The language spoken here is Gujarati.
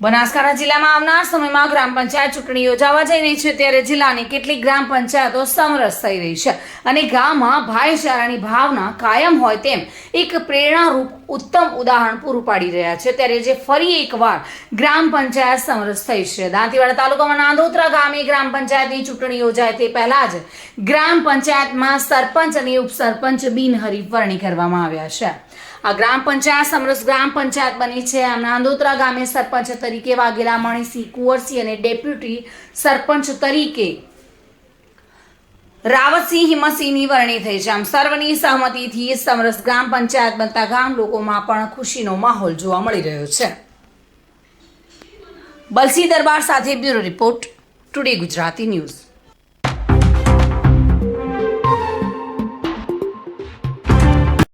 બનાસકાંઠા જિલ્લામાં આવનાર સમયમાં ગ્રામ પંચાયત ચૂંટણી યોજાવા જઈ રહી છે ત્યારે જિલ્લાની કેટલીક ગ્રામ પંચાયતો સમરસ થઈ રહી છે અને ગામમાં ભાઈચારાની ભાવના કાયમ હોય તેમ એક પ્રેરણારૂપ ઉત્તમ ઉદાહરણ પૂરું પાડી રહ્યા છે. ત્યારે જે ફરી એકવાર ગ્રામ પંચાયત સમરસ થઈ છે. દાંતીવાડા તાલુકામાં નાંદોત્રા ગામે ગ્રામ પંચાયતની ચૂંટણી યોજાય તે પહેલા જ ગ્રામ પંચાયતમાં સરપંચ અને ઉપસરપંચ બિનહરીફ વરણી કરવામાં આવ્યા છે. ગ્રામ પંચાયત, સમરસ ગ્રામ પંચાયત બની છે. આમ નાંદોત્રા ગામે સરપંચ તરીકે વાઘેલા મણિસિંહ કુંવરસિંહ અને ડેપ્યુટી સરપંચ તરીકે રાવતસિંહ હિંમતસિંહની વરણી થઈ છે. આમ સર્વની સહમતિથી સમરસ ગ્રામ પંચાયત બનતા ગામ લોકોમાં પણ ખુશીનો માહોલ જોવા મળી રહ્યો છે. બલસી દરબાર સાથે bureau report, today Gujarati news.